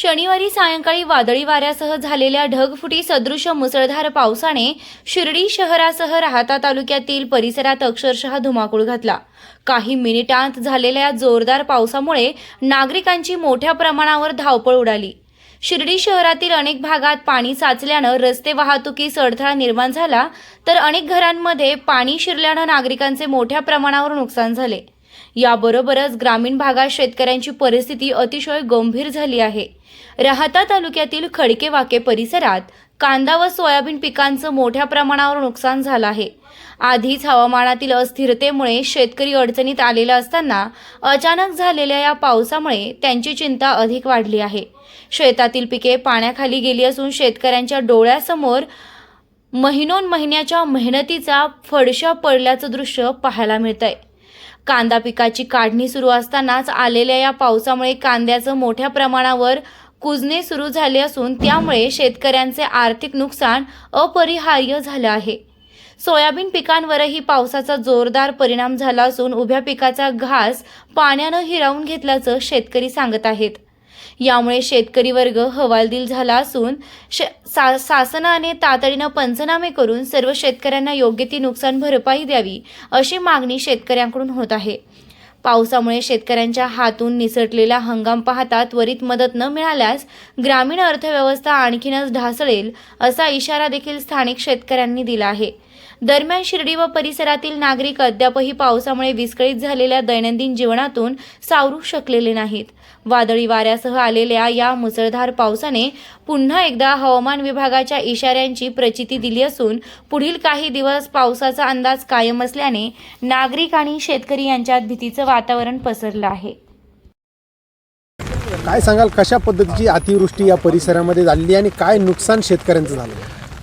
शनिवारी सायंकाळी वादळी वाऱ्यासह झालेल्या ढगफुटी सदृश मुसळधार पावसाने शिर्डी शहरासह राहता तालुक्यातील परिसरात अक्षरशः धुमाकूळ घातला. काही मिनिटांत झालेल्या जोरदार पावसामुळे नागरिकांची मोठ्या प्रमाणावर धावपळ उडाली. शिर्डी शहरातील अनेक भागात पाणी साचल्यानं रस्ते वाहतुकीस अडथळा निर्माण झाला तर अनेक घरांमध्ये पाणी शिरल्यानं नागरिकांचे मोठ्या प्रमाणावर नुकसान झाले. याबरोबरच ग्रामीण भागात शेतकऱ्यांची परिस्थिती अतिशय गंभीर झाली आहे. राहता तालुक्यातील खडकेवाके परिसरात कांदा व सोयाबीन पिकांचं मोठ्या प्रमाणावर नुकसान झालं आहे. आधीच हवामानातील अस्थिरतेमुळे शेतकरी अडचणीत आलेला असताना अचानक झालेल्या या पावसामुळे त्यांची चिंता अधिक वाढली आहे. शेतातील पिके पाण्याखाली गेली असून शेतकऱ्यांच्या डोळ्यासमोर महिनोन महिन्याच्या मेहनतीचा फडशा पडल्याचं दृश्य पाहायला मिळतंय. कांदा पिकाची काढणी सुरू असतानाच आलेल्या या पावसामुळे कांद्याचं मोठ्या प्रमाणावर कुजणे सुरू झाले असून त्यामुळे शेतकऱ्यांचे आर्थिक नुकसान अपरिहार्य झालं आहे. सोयाबीन पिकांवरही पावसाचा जोरदार परिणाम झाला असून उभ्या पिकाचा घास पाण्यानं हिरावून घेतल्याचं शेतकरी सांगत आहेत. यामुळे शेतकरी वर्ग हवालदिल झाला असून श सा शासनाने तातडीनं पंचनामे करून सर्व शेतकऱ्यांना योग्य ती नुकसान भरपाई द्यावी अशी मागणी शेतकऱ्यांकडून होत आहे. पावसामुळे शेतकऱ्यांच्या हातून निसटलेला हंगाम पाहता त्वरित मदत न मिळाल्यास ग्रामीण अर्थव्यवस्था आणखीनच ढासळेल असा इशारा देखील स्थानिक शेतकऱ्यांनी दिला आहे. दरम्यान शिर्डी व परिसरातील नागरिक अद्यापही पावसामुळे विस्कळीत झालेल्या दैनंदिन जीवनातून सावरू शकलेले नाहीत. वादळी वाऱ्यासह आलेल्या या मुसळधार पावसाने पुन्हा एकदा हवामान विभागाच्या इशाऱ्यांची प्रचिती दिली असून पुढील काही दिवस पावसाचा अंदाज कायम असल्याने नागरिक आणि शेतकरी यांच्यात भीतीचं वातावरण पसरलं आहे. काय सांगाल कशा पद्धतीची अतिवृष्टी या परिसरामध्ये झालेली आणि काय नुकसान शेतकऱ्यांचं झालं?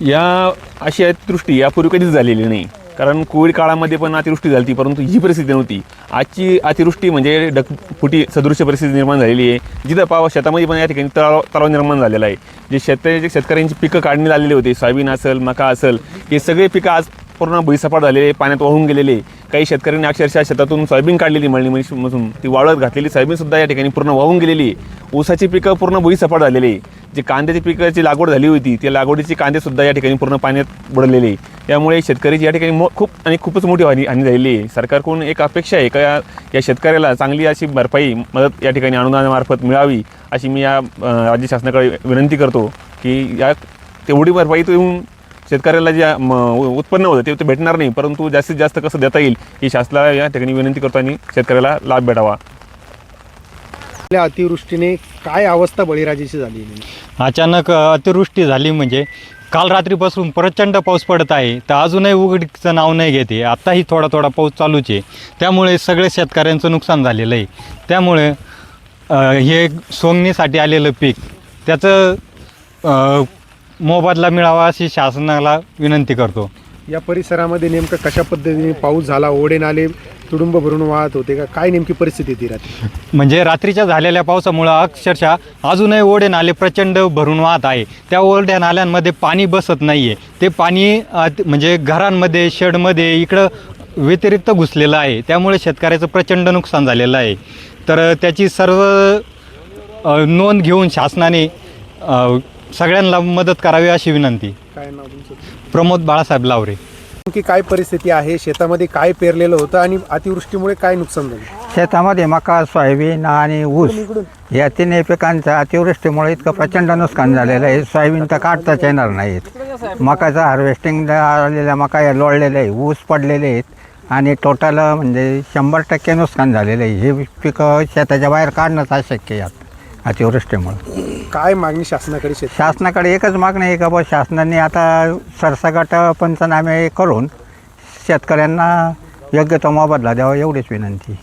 या अशी अतिवृष्टी यापूर्वी कधीच झालेली नाही. कारण कोविड काळामध्ये पण अतिवृष्टी झाली परंतु ही परिस्थिती नव्हती. आजची अतिवृष्टी म्हणजे डकफुटी सदृश्य परिस्थिती निर्माण झालेली आहे. जिथं पाव शेतामध्ये पण या ठिकाणी तलाव तलाव निर्माण झालेला आहे. जे शेतकऱ्याचे शेतकऱ्यांची पिकं काढणी आलेली होती सोयाबीन असेल मका असेल हे सगळे पिकं आज पूर्ण भुईसपाट झालेले पाण्यात वाहून गेलेले. काही शेतकऱ्यांनी अक्षरशः शेतातून सोयाबीन काढलेली मळणी मधून. ती वाळत घातलेली सोयाबीनसुद्धा या ठिकाणी पूर्ण वाहून गेलेली आहे. ऊसाची पिकं पूर्ण भुईसपाट झालेली आहे. जे कांद्याची पिकाची लागवड झाली होती त्या लागवडीचे कांदेसुद्धा या ठिकाणी पूर्ण पाण्यात बुडलेले. आहे त्यामुळे शेतकऱ्याची या ठिकाणी मो खूप आणि खूपच मोठी हानी हानी झालेली आहे. सरकारकडून एक अपेक्षा आहे का या शेतकऱ्याला चांगली अशी भरपाई मदत या ठिकाणी अनुदानामार्फत मिळावी अशी मी या राज्य शासनाकडे विनंती करतो की या तेवढी भरपाई येऊन शेतकऱ्याला जे उत्पन्न होतं ते ते भेटणार नाही परंतु जास्तीत जास्त कसं देता येईल ही शासनाला या ठिकाणी विनंती करतो आणि शेतकऱ्याला लाभ भेटावा. आपल्या अतिवृष्टीने काय अवस्था बळीराजाची झाली अचानक अतिवृष्टी झाली म्हणजे काल रात्रीपासून प्रचंड पाऊस पडत आहे तर अजूनही उघडीचं नाव नाही घेते आत्ताही थोडा थोडा पाऊस चालूच आहे. त्यामुळे सगळे शेतकऱ्यांचं नुकसान झालेलं आहे. त्यामुळे हे सोंगणीसाठी आलेलं पीक त्याचं मोबदला मिळावा अशी शासनाला विनंती करतो. या परिसरामध्ये नेमकं कशा पद्धतीने पाऊस झाला ओढे नाले तुडुंब भरून वाहत होते का? काय नेमकी परिस्थिती ती रात्री? म्हणजे रात्रीच्या झालेल्या पावसामुळं अक्षरशः अजूनही ओढे नाले प्रचंड भरून वाहत आहे. त्या ओढ्या नाल्यांमध्ये पाणी बसत नाही आहे ते पाणी अ, त- म्हणजे घरांमध्ये शेडमध्ये इकडं व्यतिरिक्त घुसलेलं आहे. त्यामुळे शेतकऱ्याचं प्रचंड नुकसान झालेलं आहे. तर त्याची सर्व अ, नोंद घेऊन शासनाने अ, सगळ्यांना मदत करावी अशी विनंती. काय नाव तुमचं? प्रमोद बाळासाहेब लावरे. नेमकी काय परिस्थिती आहे? शेतामध्ये काय पेरलेलं होतं आणि अतिवृष्टीमुळे काय नुकसान झालं? शेतामध्ये मका सोयाबीन आणि ऊस या तिन्ही पिकांचं अतिवृष्टीमुळे इतकं प्रचंड नुकसान झालेलं आहे. सोयाबीन तर काढताच येणार नाहीत. मकाचं हार्वेस्टिंग आलेल्या मका या लोळलेल्या आहे ऊस पडलेले आहेत आणि टोटल म्हणजे शंभर टक्के नुकसान झालेलं आहे. हे पिकं शेताच्या बाहेर काढणंच अशक्य आहे. आता अतिवृष्टीमुळं काय मागणी शासनाकडे शेत शासनाकडे एकच मागणं आहे का बा शासनाने आता सरसकट पंचनामे करून शेतकऱ्यांना योग्य तो मोबदला द्यावा एवढीच विनंती.